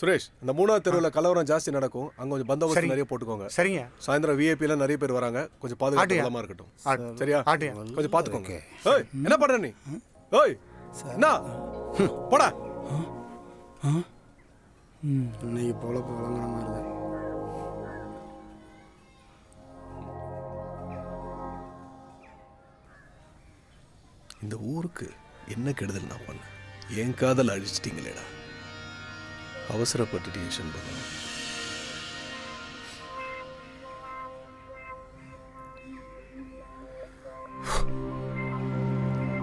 சுரேஷ் இந்த மூணாவது தெருவில் கலவரம் ஜாஸ்தி நடக்கும். அங்க கொஞ்சம் பந்தோபஸ்து. நிறைய போட்டுக்கோங்க. சரிங்க. சாயந்தரம் விஐபி எல்லாம் நிறைய பேர் வராங்க. கொஞ்சம் பாதுகாப்பு இருக்கட்டும். சரியா. கொஞ்சம் பாத்துக்கோங்க. ஏய் என்ன பண்ற நீ? ஏய் என்ன? ஹம், போடா. இன்னைக்கு போல புலங்குற மாதிரி தான். இந்த ஊருக்கு என்ன கெடுதல் நான் பண்ணேன்? என் காதல் அழிச்சிட்டீங்களேடா. அவசரப்பட்டு டியூஷன் பண்ண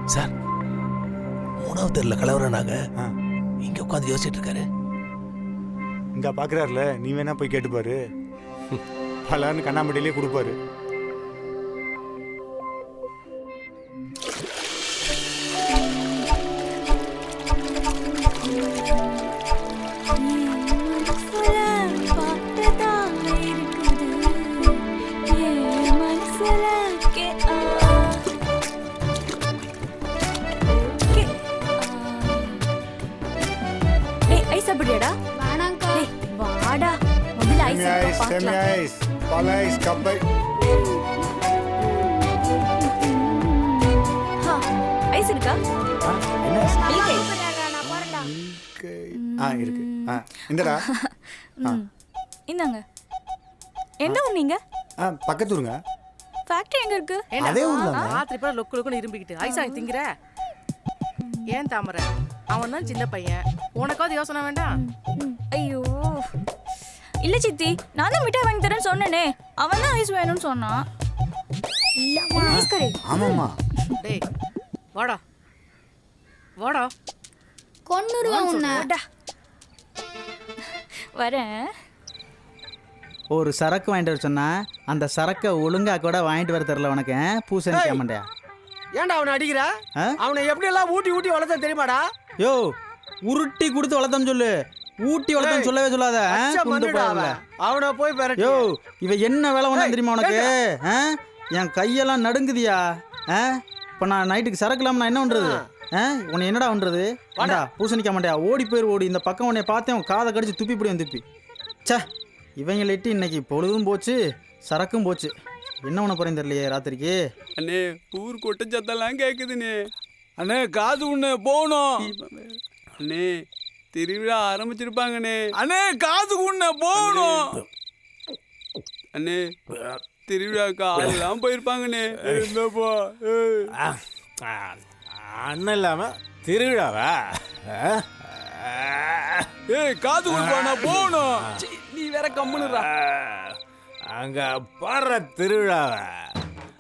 சார் மூணாவது தெருல கலவரம் நாங்க ஆ. இங்க உட்காந்து யோசிச்சுட்டு இருக்காரு. இந்த பார்க்குறாருல நீ வேணா போய் கேட்டுப்பாரு. பலான்னு கண்ணாம்பட்டியிலே கொடுப்பாரு. ஐஸ் இருக்கா? ஆ, இருக்கு. ஆ இந்தடா. ம். இந்தாங்க. என்ன நீங்க? ஆ பக்கத்தூருங்க ஃபேக்டரி எங்க இருக்கு? அதே ஊர் தாங்க ராத்திரி பூரா லொக்கு லொக்குன்னு இரும்பிக்கிட்டு. திங்கிற? ஏன் தாமரை? அவன் தான் சின்ன பையன். உனக்காவது யோசனை வேண்டாம்? ஐயோ. இல்ல சித்தி நான் தான் மிட்டாய் வாங்கி தரேன்னு சொன்னேனே. அவன் தான் ஐஸ் வேணும்னு சொன்னான் ஆமாம்மா. டேய் வாடா. வாடா. கொன்னுருவேன் உன்னை. வாடா. வரேன். ஒரு சரக்கு வாங்கிட்டு வர சொன்னா அந்த சரக்கை ஒழுங்கா கூட வாங்கிட்டு வர தெரில உனக்கு ஆ? பூசணி கேமண்டியா ஏன்டா அவனை அடிக்கிற? அவனை எப்படி எல்லாம் ஊட்டி ஊட்டி வளர்த்தா தெரியுமாடா? யோ உருட்டி கொடுத்து வளர்த்தம் சொல்லு. ஊட்டி வளர்த்தம் ஏய், சொல்லவே சொல்லாத அவன். போய் யோ இவ என்ன வேலை ஏய், தெரியுமா உனக்கு? ஆ? என் கையெல்லாம் நடுங்குதியா? ஆ? இப்ப நான் நைட்டுக்கு சரக்கு நான் என்ன பண்றது? ஆ? உன்னை என்னடா பண்றது? வாடா. பூசணிக்க மாட்டியா ஓடி போயிரு ஓடி. இந்த பக்கம் உன்னை பார்த்தேன் உன் காதை கடிச்சு துப்பி வந்து துப்பி. ச்சே இவங்களிட்டு இன்னைக்கு பொழுதும் போச்சு சரக்கும் போச்சு. என்ன பண்ண போறேன்னு தெரியலையே ராத்திரிக்கு? அண்ணே ஊர் கொட்ட சத்தெல்லாம் கேக்குதுண்ணே. அண்ணே காது உண்ணே போகணும். அண்ணே திருவிழா ஆரம்பிச்சிருப்பாங்கண்ணே. அண்ணே காது உண்ணே போகணும். அண்ணே திருவிழாக்கு ஆளெல்லாம் போயிருப்பாங்கண்ணே. என்னப்பா? அண்ணன் இல்லாம திருவிழாவா? ஏய் காது கொடுப்பானா போகணும். நீ வேற கம்முனுறா அங்க பாடுற திருவிழாவா?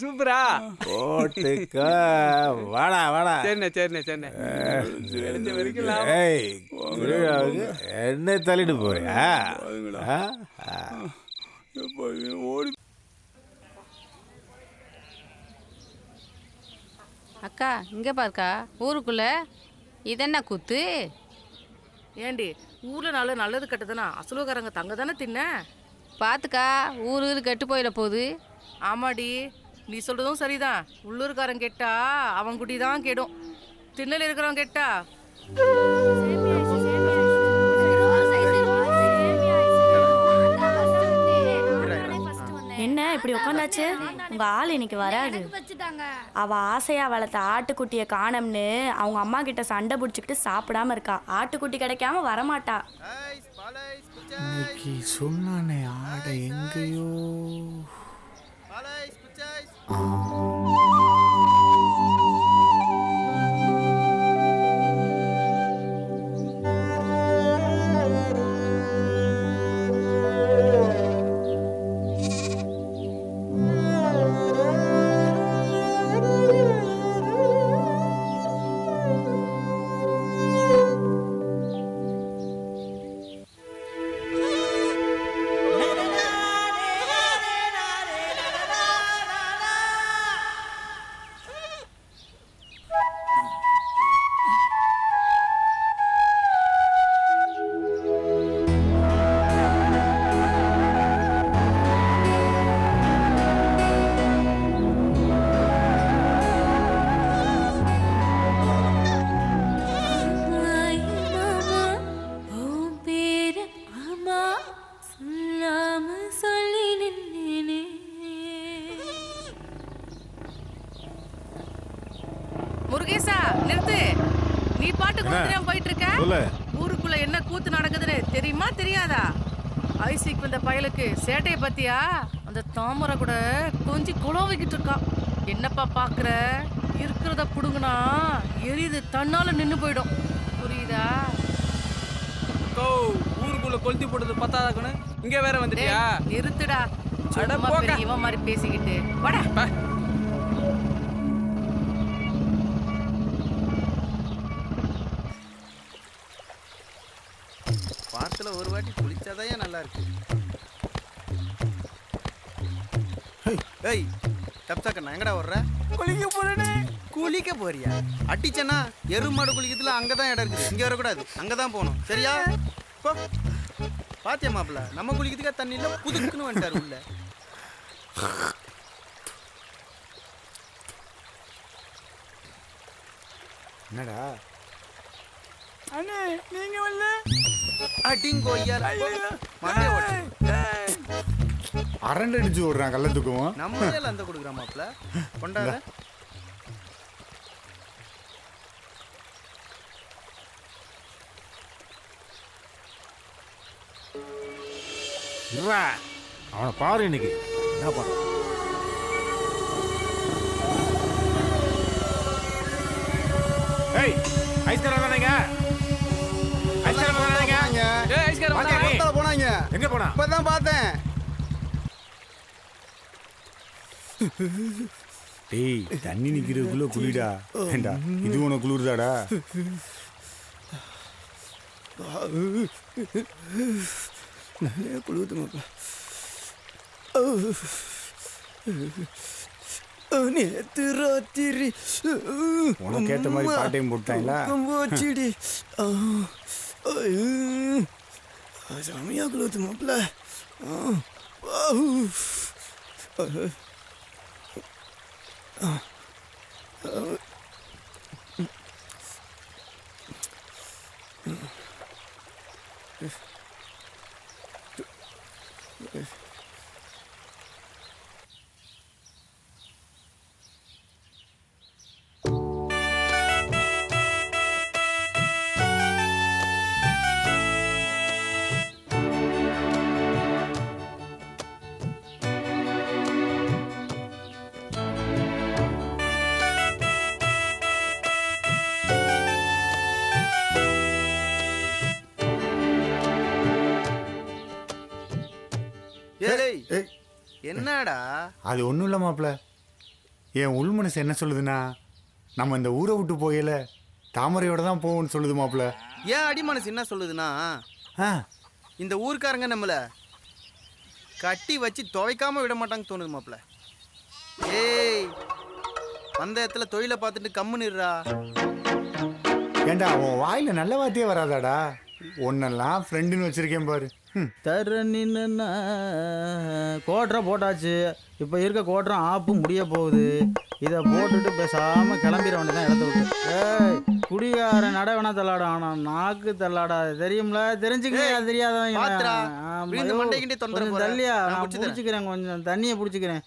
சூப்பரா. போட்டுக்க. வாடா வாடா. சரிண்ணே சரிண்ணே சரிண்ணே என்ன தள்ளிட்டு போறியா? ஓடி அக்கா இங்கே பாருக்கா ஊருக்குள்ள. இதென்ன குத்து? ஏண்டி ஊர்ல நாலு நல்லது கெட்டதுன்னா அசலுக்காரங்க தங்க தானே தின்ன? பார்த்துக்கா ஊர் ஊர் கெட்டு போயிட போகுது. ஆமாடி நீ சொல்றதும் சரிதான். உள்ளூர்காரன் கெட்டா அவன் குடி தான் கெடும். திண்ணல இருக்கிறவன் கெட்டா. என்ன இப்படி உட்காந்தாச்சு உங்க ஆள் இன்னைக்கு வராது. அவ ஆசையா வளர்த்த ஆட்டுக்குட்டிய காணோம்னு அவங்க அம்மா கிட்ட சண்டை பிடிச்சிக்கிட்டு சாப்பிடாம இருக்கா. ஆட்டுக்குட்டி கிடைக்காம வரமாட்டா. இன்னைக்கு சொன்னானே ஆடை எங்கேயோ? முருகேசா நிறுத்து. நீ பாட்டுக்கு? தெரியாம போயிட்டு இருக்க ஊருக்குள்ள என்ன கூத்து நடக்குதுன்னு தெரியுமா தெரியாதா? ஐசிக் வந்த பயலுக்கு சேட்டைய பத்தியா? அந்த தாமரை கூட கொஞ்சம் குழவிக்கிட்டு இருக்கான் என்னப்பா பாக்குற? இருக்கிறத புடுங்குனா எரியுது தன்னால நின்னு போயிடும். புரியுதா? ஊருக்குள்ள கொளுத்தி போட்டது பத்தாதாக்குன்னு இங்க வேற வந்துட்டியா? டேய், நிறுத்துடா. இவன் மாதிரி பேசிக்கிட்டு. வாடா. பா. வாரத்தில் ஒரு வாட்டி குளிச்சாதான் நல்லா இருக்கு. ஏய் தப்சாக்கண்ணா எங்கடா வர்ற குளிக்க போறேனே. குளிக்க போறியா? அடிச்சனா எருமாடு குளிக்கிறதுல அங்கே தான் இடம் இருக்குது. இங்கே வரக்கூடாது. அங்கே தான் போகணும். சரியா? போ. பாத்தியா மாப்பிள்ள? நம்ம குளிக்கிறதுக்கா தண்ணி இல்லை புதுக்குன்னு வந்துட்டாரு உள்ள. என்னடா? அண்ணே நீங்க வரல அடிங்கோய்யா ஓட்டு. அரண்டு அடிச்சு விடுறான் கள்ள தூக்குவோம் நம்ம ஏன் அந்த கொடுக்குறான் மாப்பிள்ள. கொண்டாட. அவனை பாரு இன்னைக்கு. என்ன பண்ணுறான் ஏய் போனா? இப்பதான் பார்த்தேன். டேய் தண்ணி நிக்கிறதுக்குள்ள குளிடா. ஏண்டா இது உனக்கு குளிர்தாடா? குளிர்த்து மாப்பிள்ள நேத்து ராத்திரி உனக்கு ஏத்த மாதிரி பாட்டையும் போட்டாங்களா போச்சுடி செமையா குளோத்து மாப்பிள்ள ஆ என்னடா? அது ஒன்றும் இல்லை மாப்பிள்ள என் உள் மனசு என்ன சொல்லுதுன்னா நம்ம இந்த ஊரை விட்டு போகல தாமரையோட தான் போவோம்னு சொல்லுது மாப்பிள்ள ஏன் அடி மனசு என்ன சொல்லுதுன்னா ஆ. இந்த ஊர்க்காரங்க நம்மள கட்டி வச்சு துவைக்காம விட மாட்டாங்க தோணுது மாப்பிள்ள ஏய் அந்த இடத்துல தொழிலை பார்த்துட்டு கம்முன்னுடுறா ஏண்டா உன் வாயில நல்ல வார்த்தையே வராதாடா. ஒன்னெல்லாம் ஃப்ரெண்டுன்னு வச்சிருக்கேன் பாரு. தர நின்னு கோட்டரை போட்டாச்சு. இப்போ இருக்க கோட்டரம் ஆப்பு முடிய போகுது. இதை போட்டுட்டு பேசாம கிளம்பிட வேண்டியதான் இடத்த விட்டு. ஏய் குடிகாரன் நட வேணா தள்ளாடும் ஆனா நாக்கு தள்ளாடாது தெரியும்ல? தெரிஞ்சுக்க ஏய், தெரியாதவங்க. தள்ளியா? நான். பிடிச்சிக்கிறேன். கொஞ்சம் தண்ணியை பிடிச்சிக்கிறேன்.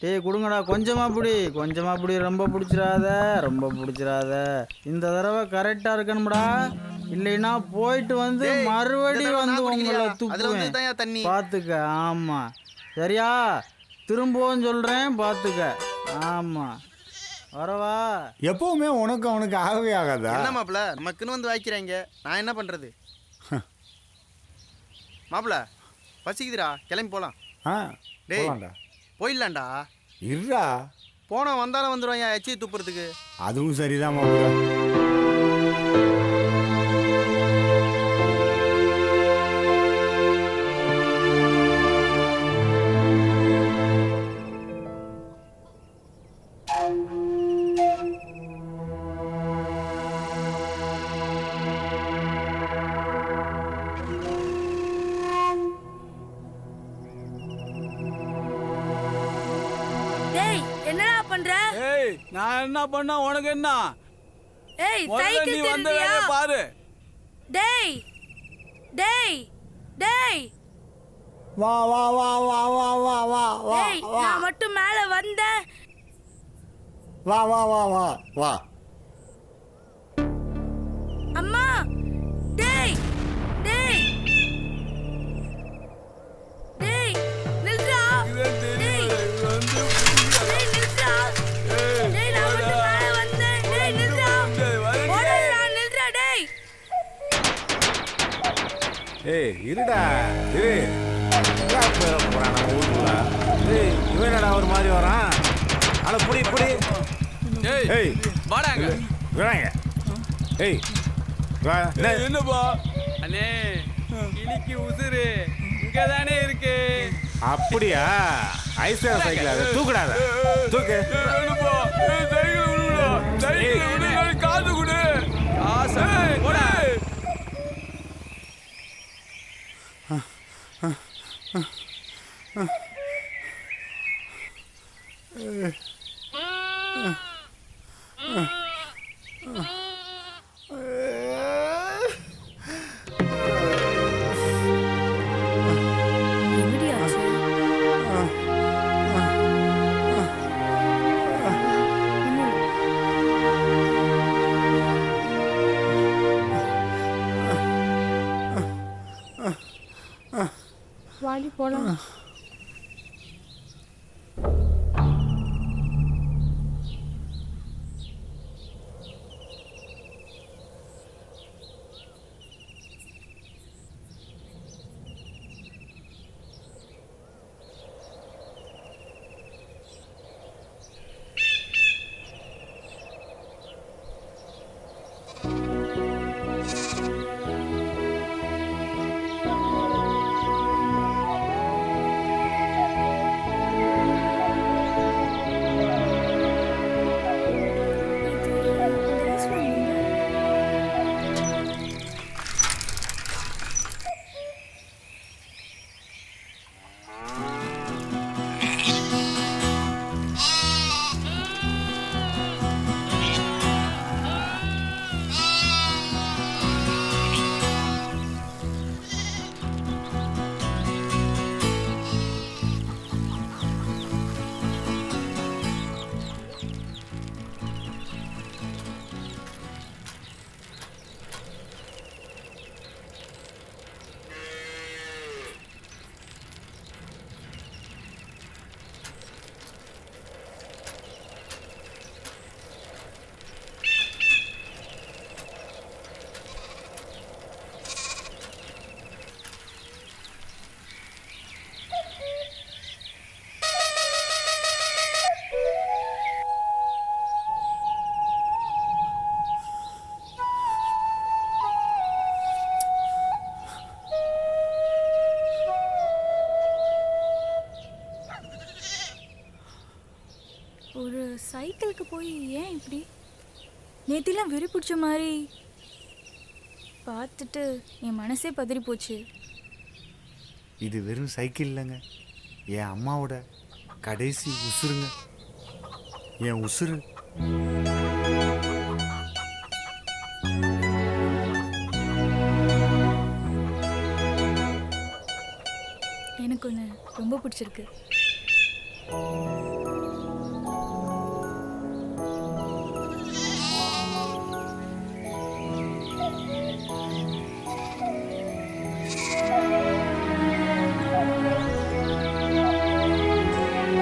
டேய் கொடுங்கடா. கொஞ்சமா பிடி. கொஞ்சமா பிடி. ரொம்ப பிடிச்சிடாத. ரொம்ப பிடிச்சிடாத. இந்த தடவை கரெக்டா இருக்கணும்டா. இல்லைன்னா போயிட்டு வந்து மறுபடி வந்து உங்களை துப்புவேன் தண்ணி. பார்த்துக்க ஆமா. சரியா? திரும்பவும் சொல்றேன் பார்த்துக்க ஆமா. வரவா? எப்பவுமே உனக்கு அவனுக்கு ஆகவே ஆகாதா? என்ன மாப்பிள? நமக்குன்னு வந்து வாய்க்கிறாங்க. நான் என்ன பண்றது? மாப்பிள பசிக்குதுடா. கிளம்பி போலாம். ஆ டேய். போலாம்டா. போயிடலாம்டா. இருடா. போனா வந்தாலும் வந்துடும் என் எச்சி துப்புறதுக்கு. அதுவும் சரிதான் மாப்பிள்ள பண்ற ஏய் நான் என்ன பண்ண உனக்கு என்ன ஏய் சைக்கிள் நீ வந்த வேலைய பாரு டேய் டேய் டேய் வா வா வா வா வா வா வா வா ஏய் நான் மட்டும் மேல வந்த வா வா வா வா வா அம்மா ஏய் இருடா. இரு போறான்? நம்ம ஊருக்குள்ள. ஏய் இவன் என்னடா ஒரு மாதிரி வரான்? ஆனா புடி புடி. ஏய் ஏய். வாடாங்க. விடாங்க. ஏய் வா. என்ன- என்னப்பா? அண்ணே கிளிக்கு உசுரு இங்க தானே இருக்கு. அப்படியா? ஐஸ்வர்யா சைக்கிள் அதை. தூக்குடாத தூக்கு. வாடி போலாம் சைக்கிளுக்கு போய் ஏன் இப்படி? நேத்திலாம் வெறி பிடிச்ச மாதிரி பார்த்துட்டு என் மனசே பதறி போச்சு. இது வெறும் சைக்கிள் இல்லைங்க. என் அம்மாவோட கடைசி உசுருங்க. என் உசுரு எனக்கு ஒன்று ரொம்ப பிடிச்சிருக்கு.